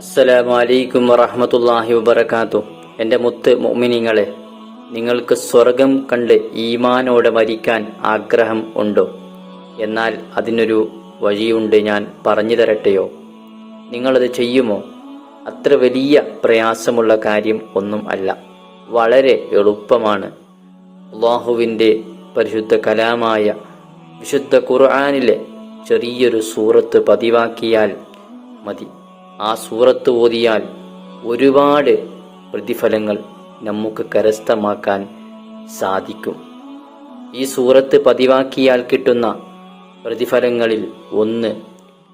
അസ്സലാമു അലൈക്കും വറഹ്മത്തുള്ളാഹി വബർക്കാത്തു എന്റെ മുത്ത് മൊമിനിങ്ങളെ നിങ്ങൾക്ക് സ്വർഗം കണ്ട് ഈമാനോടെ മരിക്കാൻ ആഗ്രഹം ഉണ്ടോ? എന്നാൽ അതിനൊരു വഴിയുണ്ട് ഞാൻ പറഞ്ഞു തരട്ടെയോ? നിങ്ങളത് ചെയ്യുമോ? അത്ര വലിയ പ്രയാസമുള്ള കാര്യം ഒന്നും അല്ല. വളരെ എളുപ്പമാണ്. അള്ളാഹുവിന്റെ പരിശുദ്ധ കലാമായ വിശുദ്ധ ഖുർആാനിലെ ചെറിയൊരു സൂറത്ത് പതിവാക്കിയാൽ മതി. ആ സൂറത്ത് ഓതിയാൽ ഒരുപാട് പ്രതിഫലങ്ങൾ നമുക്ക് കരസ്ഥമാക്കാൻ സാധിക്കും. ഈ സൂറത്ത് പതിവാക്കിയാൽ കിട്ടുന്ന പ്രതിഫലങ്ങളിൽ ഒന്ന്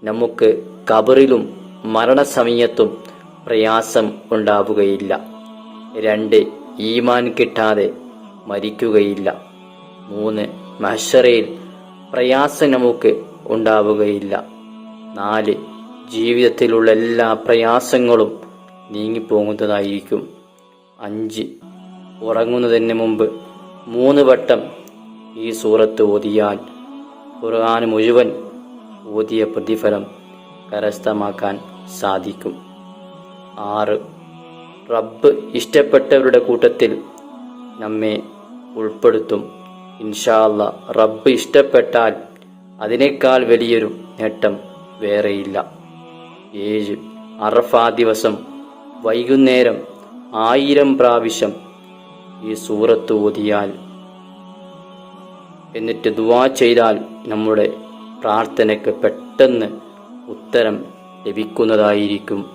നമുക്ക് കബറിലും മരണസമയത്തും പ്രയാസം ഉണ്ടാവുകയില്ല. രണ്ട് ഈമാൻ കിട്ടാതെ മരിക്കുകയില്ല. മൂന്ന് മഹ്ഷറയിൽ പ്രയാസം നമുക്ക് ഉണ്ടാവുകയില്ല. നാല് ജീവിതത്തിലുള്ള എല്ലാ പ്രയാസങ്ങളും നീങ്ങിപ്പോകുന്നതായിരിക്കും. അഞ്ച്. ഉറങ്ങുന്നതിന് മുമ്പ് മൂന്ന് വട്ടം ഈ സൂറത്ത് ഓതിയാൽ ഖുർആൻ മുഴുവൻ ഓതിയ പ്രതിഫലം കരസ്ഥമാക്കാൻ സാധിക്കും. ആറ്. റബ്ബ് ഇഷ്ടപ്പെട്ടവരുടെ കൂട്ടത്തിൽ നമ്മെ ഉൾപ്പെടുത്തും. ഇൻഷാല്ല റബ്ബ് ഇഷ്ടപ്പെട്ടാൽ അതിനേക്കാൾ വലിയൊരു നേട്ടം വേറെയില്ല. ഏഴ്. അറഫാ ദിവസം. വൈകുന്നേരം ആയിരം പ്രാവശ്യം ഈ സൂറത്ത് ഓതിയാൽ. എന്നിട്ട് ദുവാ ചെയ്താൽ നമ്മുടെ പ്രാർത്ഥനയ്ക്ക് പെട്ടെന്ന് ഉത്തരം ലഭിക്കുന്നതായിരിക്കും.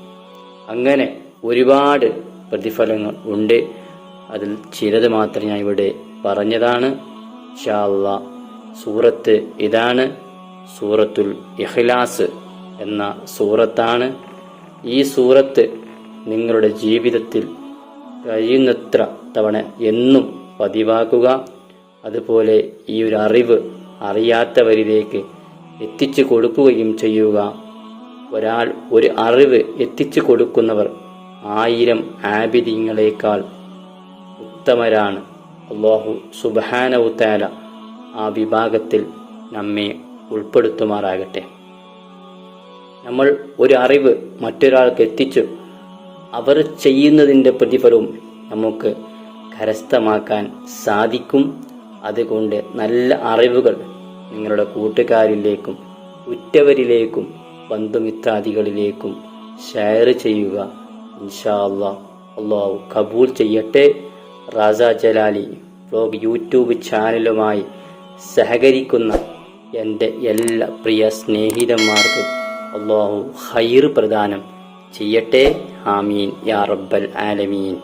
അങ്ങനെ ഒരുപാട് പ്രതിഫലങ്ങൾ ഉണ്ട്. അതിൽ ചിലത് മാത്രം ഞാൻ ഇവിടെ പറഞ്ഞതാണ്. ഷാല്ല സൂറത്ത് ഇതാണ്. സൂറത്തുൽ ഇഖ്ലാസ്. എന്ന സൂറത്താണ് ഈ സൂറത്ത് നിങ്ങളുടെ ജീവിതത്തിൽ കഴിയുന്നത്ര തവണ എന്നും പതിവാക്കുക. അതുപോലെ ഈ ഒരു അറിവ് അറിയാത്തവരിലേക്ക് എത്തിച്ചു കൊടുക്കുകയും ചെയ്യുക. ഒരാൾ ഒരു അറിവ് എത്തിച്ചു കൊടുക്കുന്നവർ ആയിരം ആബിദിങ്ങളെക്കാൾ ഉത്തമരാണ്. അള്ളാഹു സുബാനവുത്താല ആ വിഭാഗത്തിൽ നമ്മെ ഉൾപ്പെടുത്തുമാറാകട്ടെ. നമ്മൾ ഒരു അറിവ് മറ്റൊരാൾക്ക് എത്തിച്ചു അവർ ചെയ്യുന്നതിന്റെ പ്രതിഫലവും നമുക്ക് കരസ്ഥമാക്കാൻ സാധിക്കും. അതുകൊണ്ട് നല്ല അറിവുകൾ നിങ്ങളുടെ കൂട്ടുകാരിലേക്കും ഉറ്റവരിലേക്കും ബന്ധുമിത്രാദികളിലേക്കും ഷെയർ ചെയ്യുക. ഇൻഷാ അള്ളാഹ് അള്ളാഹു കബൂൽ ചെയ്യട്ടെ. റാസ ജലാലി വ്ലോഗ് യൂട്യൂബ് ചാനലുമായി സഹകരിക്കുന്ന എന്റെ എല്ലാ പ്രിയ സ്നേഹിതന്മാർക്കും അള്ളാഹു ഹൈർ പ്രദാനം ചെയ്യട്ടെ. ആമീൻ. യാ റബ്ബൽ ആലമീൻ.